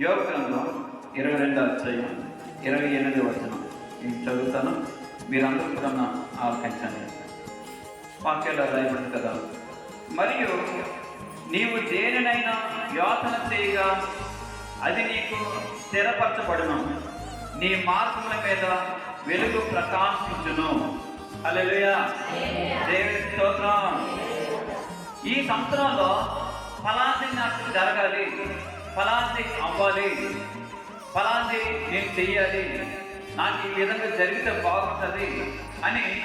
యోగ గ్రంథం ఇరవై రెండు అధ్యాయం ఇరవై ఎనిమిది వచనం. నేను చదువుతాను. మీరందరూ కూడా నా ఆలకించండి. వాక్యాలు రాయబడింది కదా. మరియు నీవు దేనినైనా యోచన చేయగా అది నీకు స్థిరపరచబడును. నీ మార్గముల మీద వెలుగు ప్రకాశించును. హల్లెలూయా. దేవుని స్తోత్రం. ఈ సంవత్సరంలో ఫలాన్ని నాకు జరగాలి. ఫలాన్ని అవ్వాలి. ఫలాన్ని నేను చెయ్యాలి. నాకు ఈ విధంగా జరిగితే బాగుంటుంది అని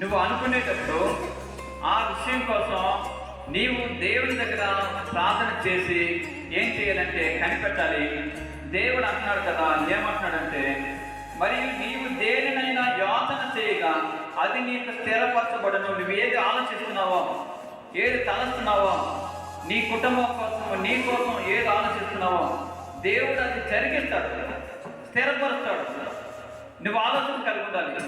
నువ్వు అనుకునేటప్పుడు ఆ విషయం కోసం నీవు దేవుని దగ్గర ప్రార్థన చేసి ఏం చేయాలంటే కనిపెట్టాలి. దేవుడు అంటున్నాడు కదా ఏమంటున్నాడంటే మరియు నీవు దేనినైనా యోచన చేయగా అది నీకు స్థిరపరచబడను. నువ్వు ఏది ఆలోచిస్తున్నావో ఏది తలస్తున్నావో నీ కుటుంబం కోసం నీ కోసం ఏది ఆలోచిస్తున్నావో దేవుడు అది జరిగిస్తాడు. స్థిరపరుస్తాడు. నువ్వు ఆలోచన కలిగి ఉండాలి.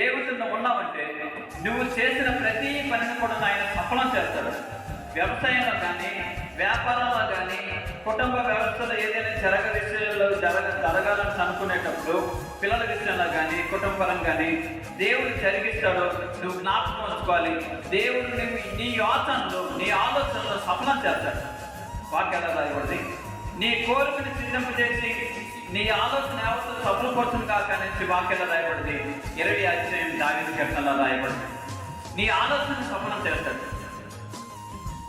దేవుడితో ఉన్నావంటే నువ్వు చేసిన ప్రతి పనిని కూడా ఆయన సఫలం చేస్తాడు. వ్యవసాయంలో కానీ వ్యాపారంలో కానీ కుటుంబ వ్యవస్థలో ఏదైనా జరగ విషయంలో జరగ జరగాలని అనుకునేటప్పుడు పిల్లల విషయంలో కానీ కుటుంబపరం కానీ దేవుడు జరిగిస్తాడు నువ్వు జ్ఞాపకం ఉంచుకోవాలి. దేవుడు నీ యోచనలు నీ ఆలోచనలు సఫలం చేస్తాడు. వాక్యాల రాయబడింది నీ కోరికను సిద్ధింపజేసి నీ ఆలోచన యావత్తు సఫలపరచును కాక నుంచి వాక్యాల రాయబడింది ఇరవై అధ్యాయం దాని కీర్తనలో రాయబడింది నీ ఆలోచన సఫలం చేస్తాడు.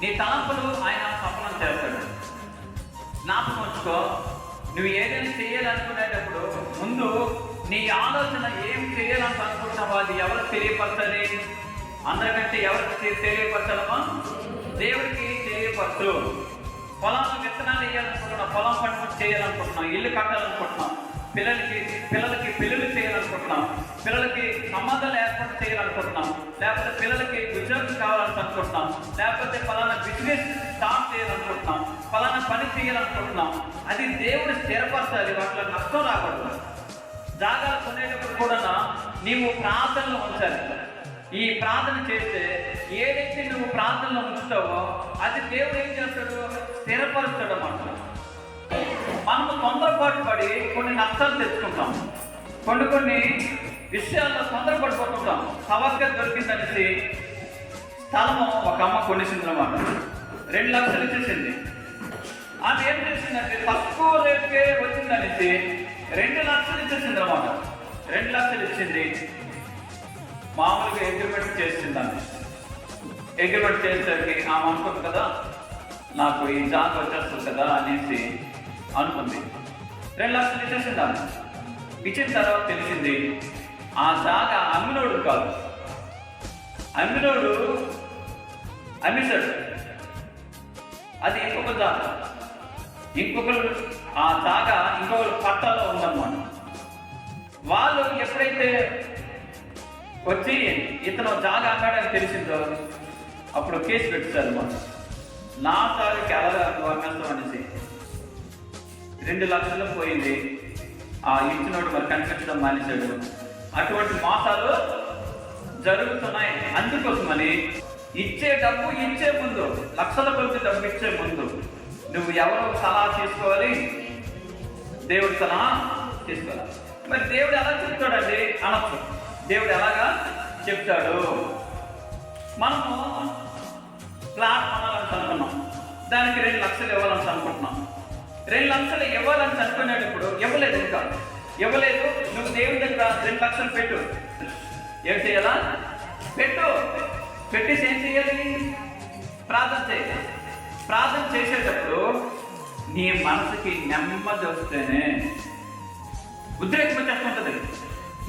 నీ తలంపులు ఆయన సఫలం చేస్తాడు. జ్ఞాపకం ఉంచుకో. నువ్వు ఏదైనా చేయాలనుకునేటప్పుడు ముందు నీ ఆలోచన ఏం చేయాలని అనుకుంటున్నావో అది ఎవరు తెలియపరచాలి అందరికంటే ఎవరికి తెలియపరచడమో? దేవుడికి తెలియపరచు. పొలంలో విత్తనాలు వేయాలనుకుంటున్నాం పొలం పంట చేయాలనుకుంటున్నాం ఇల్లు కట్టాలనుకుంటున్నాం పిల్లలకి పిల్లలకి పిల్లలు చేయాలనుకుంటున్నాం పిల్లలకి సంబంధాలు ఏర్పాటు చేయాలనుకుంటున్నాం. లేకపోతే పిల్లలకి ఉద్యోగం కావాలని అనుకుంటున్నాం లేకపోతే ఫలానా బిజినెస్ స్టార్ట్ చేయాలనుకుంటున్నాం. ఫలానా పని చేయాలనుకుంటున్నాం. అది దేవుడు స్థిరపరచాలి. వాటిలో నష్టం రాకూడదు. జాగాలు కొనేటప్పుడు కూడా నీవు ప్రార్థనలో ఉంచాలి. ఈ ప్రార్థన చేస్తే ఏదైతే నువ్వు ప్రార్థనలో ఉంచుతావో అది దేవుడు ఏం చేస్తాడు? స్థిరపరుస్తాడు అన్నమాట. మనము తొందరపాటు పడి కొన్ని నష్టాలు తెచ్చుకుంటాం. కొన్ని కొన్ని విషయాల్లో తొందరపడిపోతుంటాం సవస్గా దొరికిందనేసి స్థలము ఒక అమ్మ కొనేసింది అన్నమాట రెండు లక్షలు ఇచ్చేసింది. ఆమె ఏం చేసిందంటే తక్కువ రేటుకే వచ్చిందనేసి రెండు లక్షలు ఇచ్చేసింది అనమాట రెండు లక్షలు ఇచ్చింది. మామూలుగా అగ్రిమెంట్ చేసిందండి. అగ్రిమెంట్ చేసేసరికి ఆమె అనుకుంది కదా నాకు ఈ జాబ్ వచ్చేస్తుంది కదా అనేసి అనుకుంది. రెండు లక్షలు ఇచ్చేసింది ఆమె. ఇచ్చిన తర్వాత తెలిసింది ఆ జాగా అమ్మినోడు కాదు. అమ్మినోడు అమ్మిశాడు అది ఇంకొక జాగ ఇంకొకరు ఆ సాగ ఇంకొకరు పట్టాలో ఉందన్నమాట. వాళ్ళు ఎప్పుడైతే వచ్చి ఇతను జాగ అన్నాడని తెలిసిందో అప్పుడు కేసు పెట్టారు అన్నమాట నా జాగకి ఎలా అమ్మేస్తాం అనేసి. రెండు లక్షలు పోయింది. ఆ ఇచ్చినోడు మరి కనిపించడం మానేశాడు. అటువంటి మోసాలు జరుగుతున్నాయి. అందుకోసమని ఇచ్చే డబ్బు ఇచ్చే ముందు లక్షల కొద్ది డబ్బు ఇచ్చే ముందు నువ్వు ఎవరు సలహా తీసుకోవాలి. దేవుడి సలహా తీసుకోవాలి. మరి దేవుడు ఎలా చెప్తాడండి? అనొచ్చు. దేవుడు ఎలాగా చెప్తాడు? మనము ప్లాట్ కొనాలని అనుకున్నాం. దానికి రెండు లక్షలు ఇవ్వాలని అనుకుంటున్నాం. రెండు లక్షలు ఇవ్వాలని అనుకునేటప్పుడు ఇవ్వలేదు ఇంకా. ఇవ్వలేదు దేవుని దగ్గర రెండు లక్షలు పెట్టు. ఏం చేయాలా? పెట్టు. పెట్టేసి ఏం చేయాలి? ప్రార్థన చేయాలి ప్రార్థన చేసేటప్పుడు నీ మనసుకి నెమ్మది వస్తేనే ఉద్రేకం వచ్చేస్తుంటది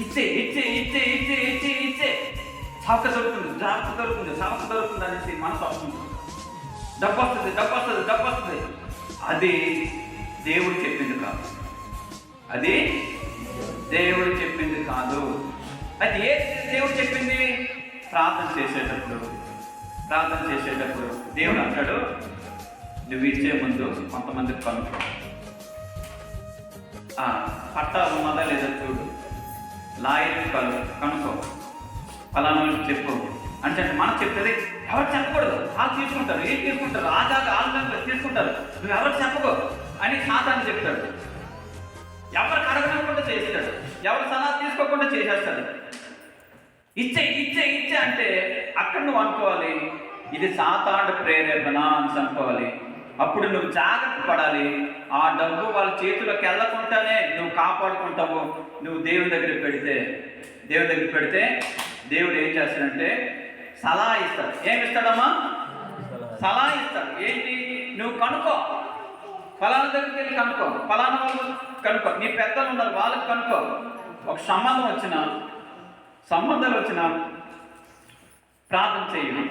ఇచ్చే ఇచ్చే ఇచ్చే ఇచ్చే ఇచ్చే ఇచ్చే. చవక దొరుకుతుంది జాగ్రత్త దొరుకుతుంది చావక దొరుకుతుంది అనేసి మనసు వస్తుంది. డబ్బు వస్తుంది డబ్బు వస్తుంది డబ్బు వస్తుంది. అది దేవుడు చెప్పింది కాదు. అది దేవుడు చెప్పింది కాదు. అయితే ఏ దేవుడు చెప్పింది? ప్రార్థన చేసేటప్పుడు ప్రార్థన చేసేటప్పుడు దేవుడు అంటాడు నువ్వు ఇచ్చే ముందు కొంతమందికి కనుక్కో. ఆ, పట్టా ఉన్నదా లేదా చూడు. లాయర్ కలు కనుక్కో. ఫలానా చెప్పు అంటే మనం చెప్తుంది ఎవరు చెప్పకూడదు. వాళ్ళు తీసుకుంటారు. ఏం తీసుకుంటారు? ఆ జాగా ఆ తీసుకుంటారు. నువ్వు ఎవరు చెప్పకో అని సాధారణ చెప్తాడు. ఎవరు అడగనకుండా చేస్తాడు ఎవరు సలహా తీసుకోకుండా చేసేస్తాడు. ఇచ్చే ఇచ్చే ఇచ్చే అంటే అక్కడ నువ్వు అనుకోవాలి ఇది సాతాండ ప్రేరేపణ అని అనుకోవాలి. అప్పుడు నువ్వు జాగ్రత్త పడాలి. ఆ డబ్బు వాళ్ళ చేతిలోకి వెళ్ళకుండానే నువ్వు కాపాడుకుంటావు. నువ్వు దేవుని దగ్గర పెడితే దేవుని దగ్గర పెడితే దేవుడు ఏం చేస్తాడంటే సలహా ఇస్తాడు. ఏమి ఇస్తాడమ్మా? సలహా ఇస్తాడు. ఏంటి? నువ్వు కనుక్కో. ఫలానా దగ్గరికి వెళ్ళి కనుక్కో. ఫలానా వాళ్ళు కనుక్కో నీ పెద్దలు ఉన్నారు వాళ్ళకి కనుక్కో ఒక సంబంధం వచ్చిన సంబంధాలు వచ్చిన ప్రార్థన చేయను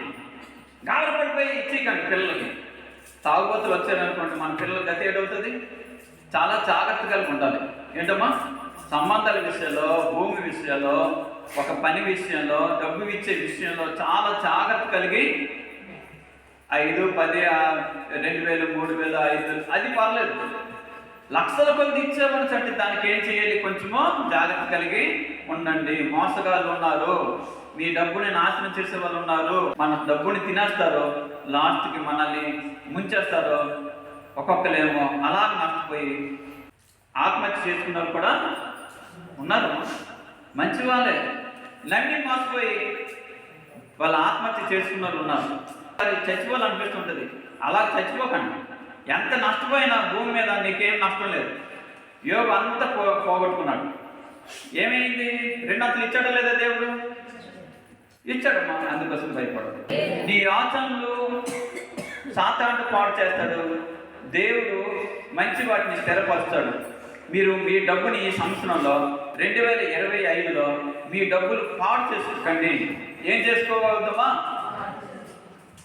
గాబర పడిపోయి ఇచ్చేయకండి పిల్లలకి. తాగుబోతులు వచ్చారనుకోండి మన పిల్లల గతి ఏడవుతుంది? చాలా జాగ్రత్త కలిగి ఉండాలి. ఏంటమ్మా? సంబంధాల విషయంలో భూమి విషయంలో ఒక పని విషయంలో డబ్బు ఇచ్చే విషయంలో చాలా జాగ్రత్త కలిగి ఐదు పది రెండు వేలు మూడు వేలు ఐదు అది పర్లేదు. లక్షల కొద్ది ఇచ్చేవాళ్ళు అంటే దానికి ఏం చేయాలి? కొంచెమో జాగ్రత్త కలిగి ఉండండి. మోసగాళ్ళు ఉన్నారు. మీ డబ్బుని నాశనం చేసే వాళ్ళు ఉన్నారు. మన డబ్బుని తినేస్తారు. లాస్ట్కి మనల్ని ముంచేస్తారు. ఒక్కొక్కలేమో అలా నష్టపోయి ఆత్మహత్య చేసుకున్న వాళ్ళు కూడా ఉన్నారు. మంచి వాళ్ళే. నమ్మి మోసపోయి వాళ్ళ ఆత్మహత్య చేసుకున్న వాళ్ళు ఉన్నారు. అది చచ్చిపోవాలనిపిస్తుంటుంది. అలా చచ్చిపోకండి. ఎంత నష్టపోయినా భూమి మీద నీకేం నష్టం లేదు. యోగు అంతా పో పోగొట్టుకున్నాడు. ఏమైంది? రెండంతలు ఇచ్చాడో లేదా దేవుడు? ఇచ్చాడమ్మా అందుకోసం భయపడదు నీ ఆచరణలు సాతాను పాడు చేస్తాడు. దేవుడు మంచి వాటిని స్థిరపరుస్తాడు. మీరు మీ డబ్బుని ఈ సంవత్సరంలో రెండు వేల ఇరవై ఐదులో మీ డబ్బులు పాడు చేసుకోకండి ఏం చేసుకోగలుగుతామా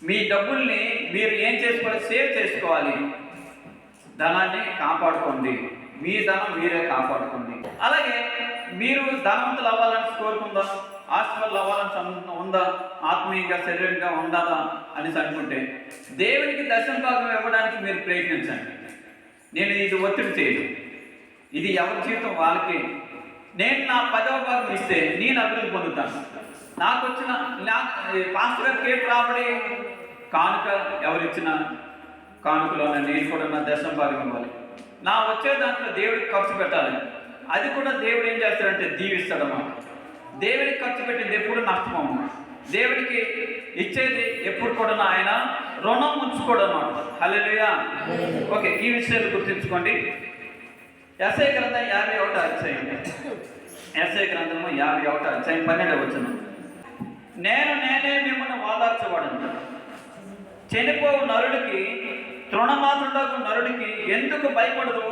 మీ డబ్బుల్ని మీరు ఏం చేసుకోవాలి? సేవ్ చేసుకోవాలి. ధనాన్ని కాపాడుకోండి. మీ ధనం మీరే కాపాడుకోండి. అలాగే మీరు ధనవంతులు అవ్వాలని కోరుకుందా? హాస్పిటల్ అవ్వాలని ఉందా? ఆత్మీయంగా శరీరంగా ఉండాలా అనేసి అనుకుంటే దేవునికి దర్శన భాగం ఇవ్వడానికి మీరు ప్రయత్నించండి. నేను ఇది ఒత్తిడి చేయను. ఇది ఎవరి జీవితం? వాళ్ళకి. నేను నా పదవ భాగం ఇస్తే నేను అభివృద్ధి పొందుతాను. నాకు వచ్చిన పాస్టర్ గారికి ఏం రాబడి కానుక ఎవరిచ్చిన కానుకలోనే నేను కూడా నా దశం భాగం ఇవ్వాలి నా వచ్చే దాంట్లో దేవుడికి ఖర్చు పెట్టాలి. అది కూడా దేవుడు ఏం చేస్తాడంటే దీవిస్తాడన్నమాట. దేవుడికి ఖర్చు పెట్టింది ఎప్పుడు నష్టమమ్మ దేవుడికి ఇచ్చేది ఎప్పుడు కూడా ఆయన రుణం ఉంచుకోవడం అనమాట హల్లెలూయా. ఓకే ఈ విషయాలు గుర్తుంచుకోండి. ఎస్ఐ గ్రంథం యాభై ఒకటో అధ్యాయం. ఎస్ఐ గ్రంథము యాభై ఒకటో అధ్యాయం పన్నెండవ వచ్చిన నేను నేనే మిమ్మల్ని ఓదార్చబడను చనిపోవు నరుడికి తృణమాత్రుడకు నరుడికి ఎందుకు భయపడదు?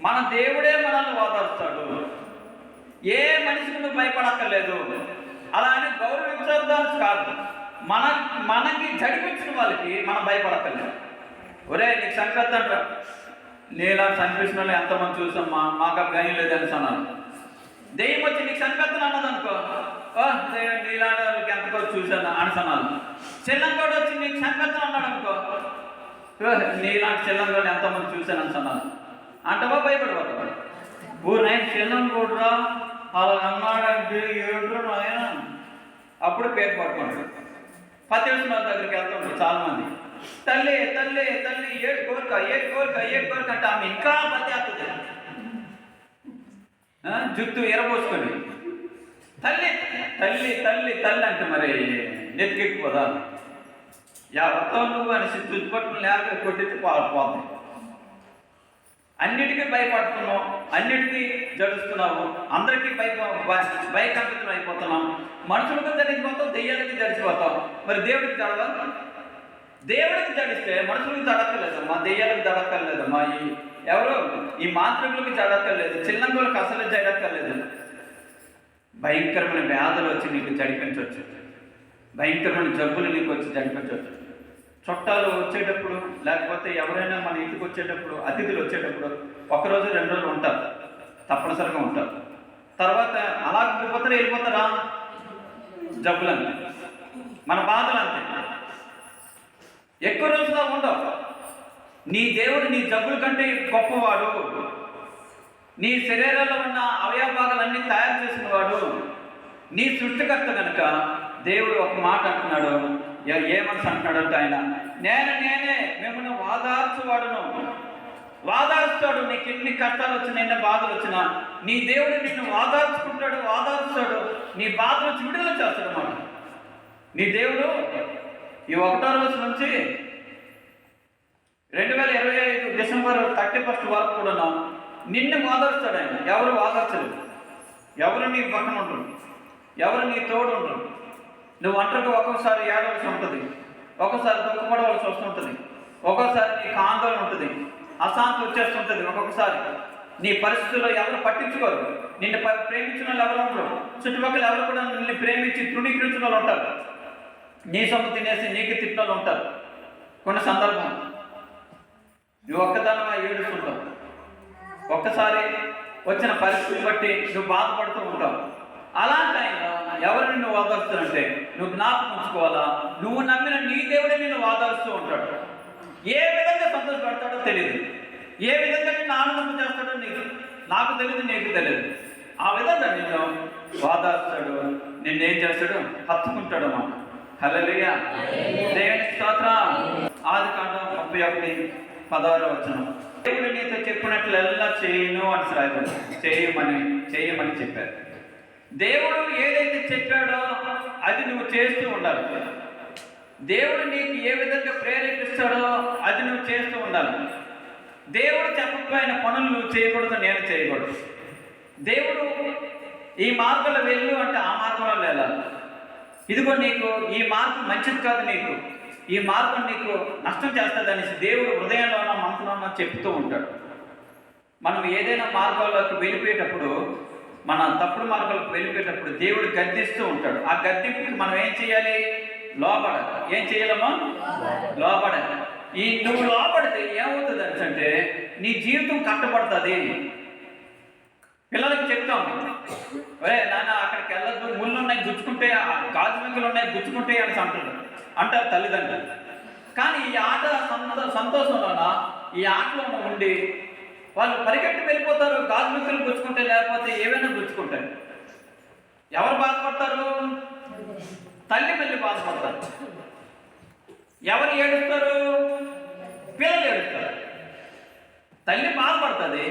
మన దేవుడే మనల్ని వాదార్స్తాడు ఏ మనిషికి నువ్వు భయపడక్కర్లేదు. అలా అని గౌరవించడానికి కాదు. మన మనకి జడిపించిన వాళ్ళకి మనం భయపడక్కర్లేదు. ఒరే నీకు సంక్రాంతి అంట నీలా చనిపించిన వాళ్ళు ఎంతమంది చూసాం మా మాకు ఆ భయం లేదని అన్నాను దెయ్యం వచ్చి నీకు సంక్రాంతి అన్నదనుకో అనుకో ఓ దెయ్యం చూశాను అనుసన్నాను చెల్లంకోడు వచ్చి నీకు చనిపెత్తను అన్నాడు అనుకో. నీలాంటి చెల్లంకోడు ఎంతమంది చూశాను అనుసన్నాను అంటవా భయపడిపోతాడు ఊరు నేను చెల్లంగోడురా అలా అన్నాడంటే ఏడు ఆయన అప్పుడు పేరు పట్టుకుంటాడు. పత్తి వాళ్ళ దగ్గరికి వెళ్తాం చాలా మంది తల్లి తల్లి తల్లి ఏడు కోరిక ఏడు కోరిక ఏడు కోరిక అంటే ఆమె ఇంకా పత్తి వేస్తుంది ఆ, జుట్టు తల్లి తల్లి తల్లి తల్లి అంటే మరి నెత్తికెక్కిపోదా ఎవరితో నువ్వు అనేసి జుట్టు లేకపోతే లేక కొట్టించి పోతుంది అన్నిటికీ భయపడుతున్నావు అన్నిటికీ జడుస్తున్నావు అందరికీ భయ భయకంపితం అయిపోతున్నాం. మనుషులకు జరిగిపోతాం దెయ్యాలకి జడిచిపోతావు మరి దేవుడికి జడవా? దేవుడికి జడిస్తే మనుషులకు జడక్కర్లేదు మా దెయ్యాలకు జడక్కర్లేదు మా ఈ ఎవరు? ఈ మాంత్రికులకు జడక్కర్లేదు చిన్నంగులకు అసలు జడక్కర్లేదు. భయంకరమైన వ్యాధులు వచ్చి నీకు జడిపించవచ్చు. భయంకరమైన జబ్బులు నీకు వచ్చి జడిపించవచ్చు. చుట్టాలు వచ్చేటప్పుడు లేకపోతే ఎవరైనా మన ఇంటికి వచ్చేటప్పుడు అతిథులు వచ్చేటప్పుడు ఒకరోజు రెండు రోజులు ఉంటారు. తప్పనిసరిగా ఉంటారు. తర్వాత అలా పోతారా వెళ్ళిపోతారా? జబ్బులు అంతే మన బాధలు అంతే ఎక్కువ రోజులు ఉండవు. నీ దేవుడు నీ జబ్బుల కంటే గొప్పవాడు. నీ శరీరంలో ఉన్న అవయవాలన్నీ తయారు నీ సృష్టికర్త కనుక దేవుడు ఒక మాట అంటున్నాడు. ఏ- ఏమని అంటున్నాడు ఆయన నేను నేనే మిమ్మల్ని వాదార్చువాడును. వాదార్చుతాడు. నీకు ఎన్ని కష్టాలు వచ్చినా ఎన్ని బాధలు వచ్చినా నీ దేవుడు నిన్ను వాదార్చుకుంటాడు వాదారుస్తాడు నీ బాధ నుంచి విడుదల చేస్తాడు మాట నీ దేవుడు ఈ ఒకటో రోజు నుంచి రెండు వేల ఇరవై ఐదు డిసెంబర్ థర్టీ ఫస్ట్ వరకు కూడా నిన్ను వాదారుస్తాడు ఆయన. ఎవరు వాదార్చలేదు. ఎవరు నీ పక్కన ఉంటుంది ఎవరు నీ తోడు ఉండరు నువ్వు ఒంటరికి ఒక్కొక్కసారి ఏడవలసి ఉంటుంది. ఒక్కొక్కసారి దుఃఖపడవలసి వస్తుంటుంది. ఒక్కొక్కసారి నీకు ఆందోళన ఉంటుంది. అశాంతి వచ్చేస్తుంటుంది ఒక్కొక్కసారి. నీ పరిస్థితుల్లో ఎవరు పట్టించుకోరు. నిన్ను ప- ప్రేమించిన వాళ్ళు ఎవరు ఉండరు. చుట్టుపక్కల ఎవరు కూడా నిన్ను ప్రేమించి తృణీకరించిన వాళ్ళు ఉంటారు. నీ సొమ్ము తినేసి నీకు తిట్టిన వాళ్ళు ఉంటారు. కొన్ని సందర్భం. నువ్వు ఒక్కదానిగా ఏడుస్తుంటావు? ఒక్కసారి వచ్చిన పరిస్థితిని బట్టి నువ్వు బాధపడుతూ ఉంటావు. అలాంటి టైంలో ఎవరు నిన్ను వాదారుస్తారంటే నువ్వు జ్ఞాపకం ఉంచుకోవాలా? నువ్వు నమ్మిన నీ దేవుడే నిన్ను వాదారుస్తూ ఉంటాడు. ఏ విధంగా సంతోషపడతాడో తెలియదు ఏ విధంగా నిన్ను ఆనందం చేస్తాడో నీకు నాకు తెలియదు నీకు తెలియదు ఆ విధంగా నిన్ను వాదారుస్తాడు. నిన్నేం చేస్తాడు? హత్తుకుంటాడు అన్నమాట. హల్లెలూయా. దేవుని స్తోత్ర. ఆది కాండం ముప్పై ఒకటి పదహారు వచ్చిన దేవుడు నీతో చెప్పినట్లు ఎలా చేయను అని రాయబడి చేయమని చేయమని చెప్పారు. దేవుడు ఏదైతే చెప్పాడో అది నువ్వు చేస్తూ ఉండాలి. దేవుడు నీకు ఏ విధంగా ప్రేరేపిస్తాడో అది నువ్వు చేస్తూ ఉండాలి. దేవుడు చెప్పకపోయిన పనులు నువ్వు చేయకూడదు నేను చేయకూడదు. దేవుడు ఈ మార్గంలో వెళ్ళు అంటే ఆ మార్గంలో వెళ్ళాలి. ఇదిగో నీకు ఈ మార్గం మంచిది కాదు నీకు. ఈ మార్గం నీకు నష్టం చేస్తుంది అనేసి దేవుడు హృదయంలోనో మనసులోనో చెప్తూ ఉంటాడు. మనం ఏదైనా మార్గంలోకి వెళ్ళిపోయేటప్పుడు మన తప్పుడు మార్గాలకు వెళ్ళిపోయేటప్పుడు దేవుడు గద్దిస్తూ ఉంటాడు. ఆ గద్దింపుకి మనం ఏం చేయాలి? లోపడాలి ఏం చేయాలమ్మా? లోపడాలి ఈ నువ్వు లోపడితే ఏమవుతుంది అంటే నీ జీవితం కట్టబడుతుంది. పిల్లలకి చెప్తాం. ఒరే నాన్న అక్కడికి వెళ్ళొద్దు. ముళ్ళు ఉన్నాయి గుచ్చుకుంటే ఆ గాజు వెంకులు ఉన్నాయి గుచ్చుకుంటే అని అంటారు. అంటారు తల్లిదండ్రులు. కానీ ఈ ఆట సంతో సంతోషంలోన ఈ ఆటలో ఉండి వాళ్ళు పరిగెట్టి వెళ్ళిపోతారు గాజు వెంకులు గుచ్చుకుంటే లేకపోతే ఏవైనా గుచ్చుకుంటారు ఎవరు బాధపడతారు? తల్లి మళ్ళీ బాధపడతారు. ఎవరు ఏడుస్తారు? పిల్లలు ఏడుస్తారు. తల్లి బాధపడుతుంది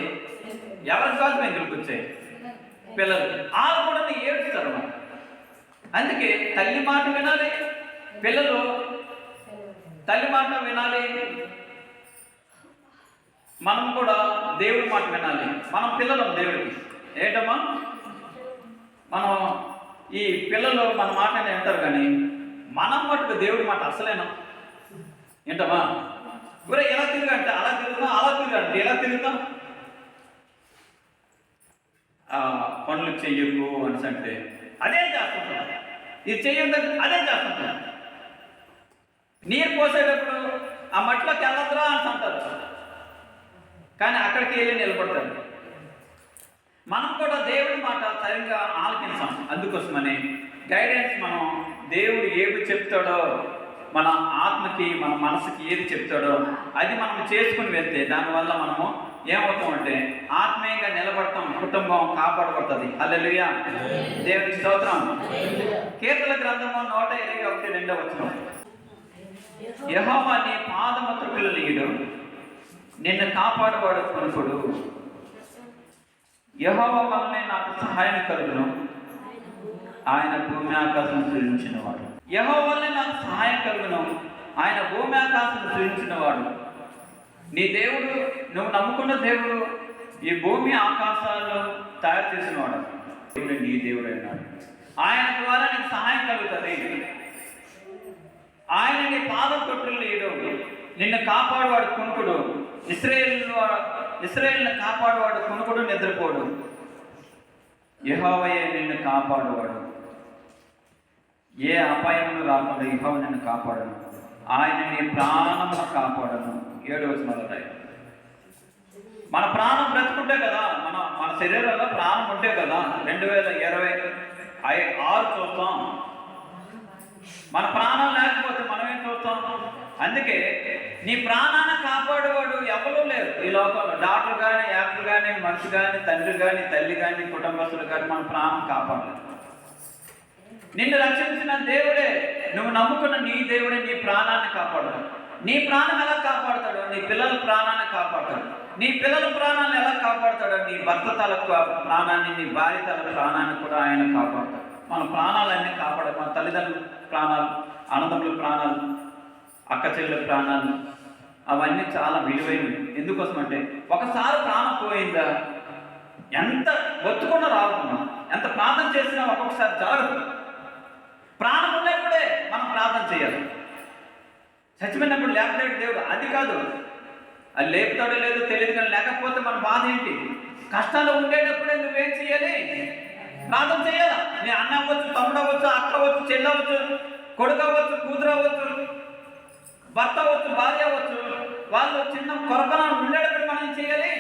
ఎవరి కాదు వెంకులకు వచ్చాయి పిల్లలు. వాళ్ళు కూడా ఏడుస్తారు మనం అందుకే తల్లి మాట వినాలి పిల్లలు తల్లి మాట వినాలి. మనం కూడా దేవుడి మాట వినాలి. మనం పిల్లలం దేవుడికి. ఏంటమ్మా? మనం ఈ పిల్లలు మన మాట వింటారు కానీ మనం మటుకు దేవుడి మాట అసలేనా. ఏంటమ్మా? గురే ఎలా తిరుగంటే అలా తిరుగుతాం అలా తిరుగంటే ఎలా తిరుగుతాం పనులు చెయ్యకు అని అంటే అదే చేస్తుంటాం. ఇది చెయ్యొద్దంటే అదే చేస్తుంటాం. నీరు పోసేటప్పుడు ఆ మట్టిలోకి వెళ్ళొద్దురా అని అంటారు. కానీ అక్కడికి వెళ్ళి నిలబడతాడు మనం కూడా దేవుడి మాట సరిగ్గా ఆలకించాం. అందుకోసమని గైడెన్స్ మనం దేవుడు ఏది చెప్తాడో మన ఆత్మకి మన మనసుకి ఏది చెప్తాడో అది మనం చేసుకుని వెళ్తే దానివల్ల మనము ఏమవుతామంటే ఆత్మీయంగా నిలబడతాం కుటుంబం కాపాడబడుతుంది. అల్లెలుయా దేవుడి స్తోత్రం. కీర్తన గ్రంథము నూట ఇరవై ఒకటి రెండవ వచ్చిన యహోవా నీ పాదము త్రుకులు నిన్ను కాపాడువాడు కొనుకుడు. యహోవ వల్లనే నాకు సహాయం కలుగును. ఆయన భూమి ఆకాశం సృజించిన వాడు యహో వల్లనే నాకు సహాయం కలుగును. ఆయన భూమి ఆకాశం సృజించిన వాడు నీ దేవుడు నువ్వు నమ్ముకున్న దేవుడు ఈ భూమి ఆకాశాల్లో తయారు చేసిన వాడు దేవుడు నీ దేవుడు అన్నాడు ఆయన ద్వారా నీకు సహాయం కలుగుతుంది. ఆయన నీ పాదం తొట్టులు నీడు నిన్ను కాపాడువాడు కొనుకుడు. ఇస్రాయేల్ ఇస్రాయేల్ని కాపాడువాడు కొనుకుడు నిద్రపోడు. యహోవయే నిన్ను కాపాడువాడు. ఏ అపాయంలో రాకుండా యహోవ నిన్ను కాపాడను. ఆయన నీ ప్రాణమును కాపాడను. ఏడు వచ్చిన మన ప్రాణం బ్రతుకుంటే కదా మన మన శరీరంలో ప్రాణం ఉంటే కదా రెండు వేల ఇరవై ఆరు చూస్తాం. మన ప్రాణం లేకపోతే మనం ఏం చూస్తాం? అందుకే నీ ప్రాణాన్ని కాపాడేవాడు ఎవరూ లేరు. ఈ లోకంలో డాక్టర్ కానీ యాక్టర్ కానీ మనిషి కానీ తండ్రి కానీ తల్లి కానీ కుటుంబస్తులు కానీ మన ప్రాణం కాపాడలేదు. నిన్ను రక్షించిన దేవుడే నువ్వు నమ్ముకున్న నీ దేవుడే నీ ప్రాణాన్ని కాపాడతాడు. నీ ప్రాణం ఎలా కాపాడతాడు? నీ పిల్లల ప్రాణాన్ని కాపాడతాడు. నీ పిల్లల ప్రాణాన్ని ఎలా కాపాడుతాడో? నీ భర్త తల ప్రాణాన్ని నీ భార్య తల ప్రాణాన్ని కూడా ఆయన కాపాడతాడు. మన ప్రాణాలన్నీ కాపాడ మన తల్లిదండ్రుల ప్రాణాలు అన్నదమ్ముల ప్రాణాలు అక్క చెల్లెల ప్రాణాలు అవన్నీ చాలా విలువైనవి. ఎందుకోసం అంటే ఒకసారి ప్రాణం పోయిందా ఎంత ఒత్తుకున్న రావుతున్నాం ఎంత ప్రార్థన చేసినా ఒక్కొక్కసారి జరగదు. ప్రాణం ఉన్నప్పుడే మనం ప్రార్థన చేయాలి. చచ్చిపోయినప్పుడు లేపలేడు దేవుడు. అది కాదు. అది లేపుతాడో లేదో తెలియదు కానీ లేకపోతే మన బాధ ఏంటి? కష్టాలు ఉండేటప్పుడే నువ్వేం చేయాలి ప్రార్థన చేయాలా? నీ అన్న అవ్వచ్చు తమ్ముడు అవ్వచ్చు అక్క అవ్వచ్చు చెల్లి అవ్వచ్చు కొడుకు అవ్వచ్చు కూతురు అవ్వచ్చు భర్త అవ్వచ్చు భార్య అవ్వచ్చు వాళ్ళు చిన్న కొరపన ఉండేటప్పుడు మనం ఏం చేయాలి?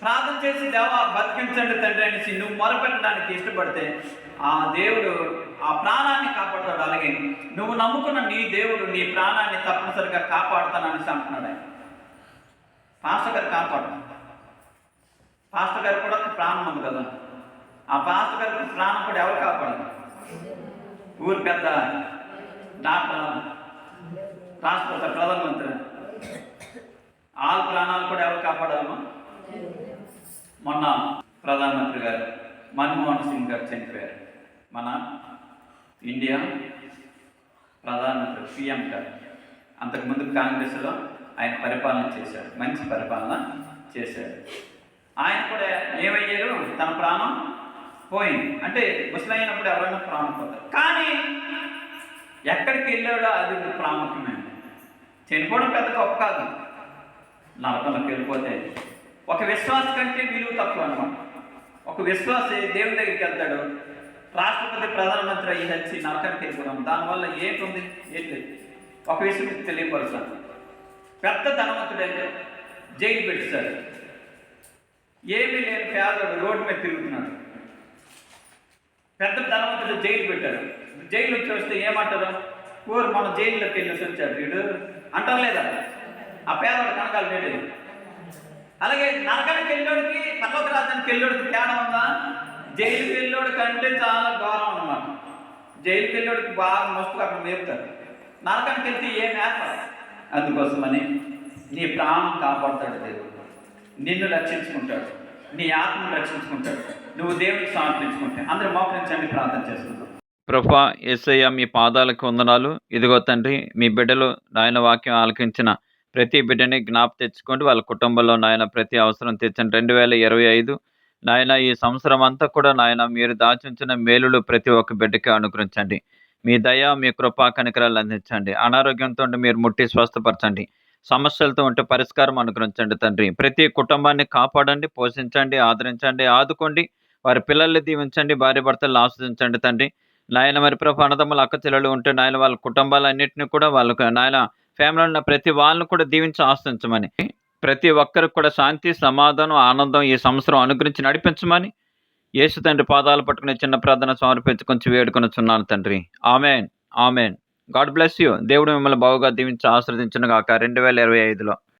ప్రార్థన చేసి దేవా బతికించండి తండ్రి అనేసి నువ్వు మొరపెట్టడానికి ఇష్టపడితే ఆ దేవుడు ఆ ప్రాణాన్ని కాపాడుతాడు. అలాగే నువ్వు నమ్ముకున్న నీ దేవుడు నీ ప్రాణాన్ని తప్పనిసరిగా కాపాడుతానని అంటున్నాడు ఆయన. పాస్టర్ గారు కాపాడు. పాస్టర్ గారు కూడా ప్రాణం ఉంది కదా. ఆ పాత గారికి ప్రాణం కూడా ఎవరు కాపాడు ఊరు పెద్ద డాక్టర్ రాష్ట్రపతి ప్రధానమంత్రి. వాళ్ళ ప్రాణాలు కూడా ఎవరు కాపాడాలమ్మా మొన్న ప్రధానమంత్రి గారు మన్మోహన్ సింగ్ గారు చనిపోయారు. మన ఇండియా ప్రధానమంత్రి పిఎం గారు. అంతకుముందు కాంగ్రెస్లో ఆయన పరిపాలన చేశారు. మంచి పరిపాలన చేశారు. ఆయన కూడా ఏమయ్యారు? తన ప్రాణం పోయింది. అంటే ముసలైనప్పుడు ఎవరైనా ప్రాముఖ్యత కానీ ఎక్కడికి వెళ్ళాడో అది ప్రాముఖ్యమైనది చనిపోవడం పెద్ద గొప్ప కాదు. నరకంలోకి వెళ్ళిపోతే ఒక విశ్వాస కంటే విలువ తక్కువ అనమాట ఒక విశ్వాస దేవుని దగ్గరికి వెళ్తాడు. రాష్ట్రపతి ప్రధానమంత్రి అయ్యి వచ్చి నరకానికి వెళ్ళిపోవడం దానివల్ల ఏంటుంది ఏం లేదు. ఒక విషయం మీకు తెలియపరుస్తాను. పెద్ద ధనవంతుడైతే జైలు పెట్టాడు ఏమీ లేని పేదోడు రోడ్డు మీద తిరుగుతున్నాడు. పెద్ద ధనవంతుడు జైలు పెట్టారు జైలు వచ్చి వస్తే ఏమంటారు? ఊరు మన జైల్లోకి వెళ్ళి వచ్చాడు వీడు. అంటారు లేదా ఆ పేదవాడు కనకాలు లేడు అలాగే నరకానికి వెళ్ళోడికి పర్లోక రాజ్యానికి వెళ్ళోడికి తేడా ఉందా? జైలుకి వెళ్ళోడి కంటే చాలా ఘోరం అనమాట జైలుకి వెళ్ళోడికి బాగా మస్తు అక్కడ మేపుతారు. నరకానికి వెళ్తే ఏం వేస్తారు అందుకోసమని నీ ప్రాణం కాపాడుతాడు దేవుడు. నిన్ను రక్షించుకుంటాడు. నీ ఆత్మను రక్షించుకుంటాడు. నువ్వు దేవుడికి సమర్పించుకుంటే అందరూ మోకరించండి ప్రార్థన చేసుకుంటాం ప్రభా ఎస్ఐ మీ పాదాలకు వందనాలు. ఇదిగో తండ్రి మీ బిడ్డలు నాయన వాక్యం ఆలకించిన ప్రతి బిడ్డని జ్ఞాప తెచ్చుకోండి. వాళ్ళ కుటుంబంలో నాయన ప్రతి అవసరం తెచ్చండి రెండు వేల ఇరవై ఐదు నాయన ఈ సంవత్సరం అంతా కూడా నాయన మీరు దాచుంచిన మేలులు ప్రతి ఒక్క బిడ్డకి అనుగ్రహించండి. మీ దయ మీ కృపా కనికరాలు అందించండి. అనారోగ్యంతో ఉంటే మీరు ముట్టి స్వస్థపరచండి. సమస్యలతో ఉంటే పరిష్కారం అనుగ్రహించండి తండ్రి. ప్రతి కుటుంబాన్ని కాపాడండి పోషించండి ఆదరించండి ఆదుకోండి. వారి పిల్లల్ని దీవించండి భార్య భర్తలను ఆస్వాదించండి తండ్రి. నాయన మరి ప్రభు అన్నదమ్ములు అక్క చెల్లెలు ఉంటే నాయన వాళ్ళ కుటుంబాలన్నింటినీ కూడా వాళ్ళకు నాయన ఫ్యామిలీలో ఉన్న ప్రతి వాళ్ళని కూడా దీవించి ఆస్తించమని ప్రతి ఒక్కరికి కూడా శాంతి సమాధానం ఆనందం ఈ సంవత్సరం అనుగ్రహించి నడిపించమని యేసు తండ్రి పాదాలు పట్టుకుని చిన్న ప్రార్థన సమర్పించి కొంచెం వేడుకొని చున్నాను తండ్రి. Amen. Amen. God bless you. దేవుడు మిమ్మల్ని బాగుగా దీవించి ఆశ్రదించిన గాక రెండు వేల ఇరవై ఐదులో.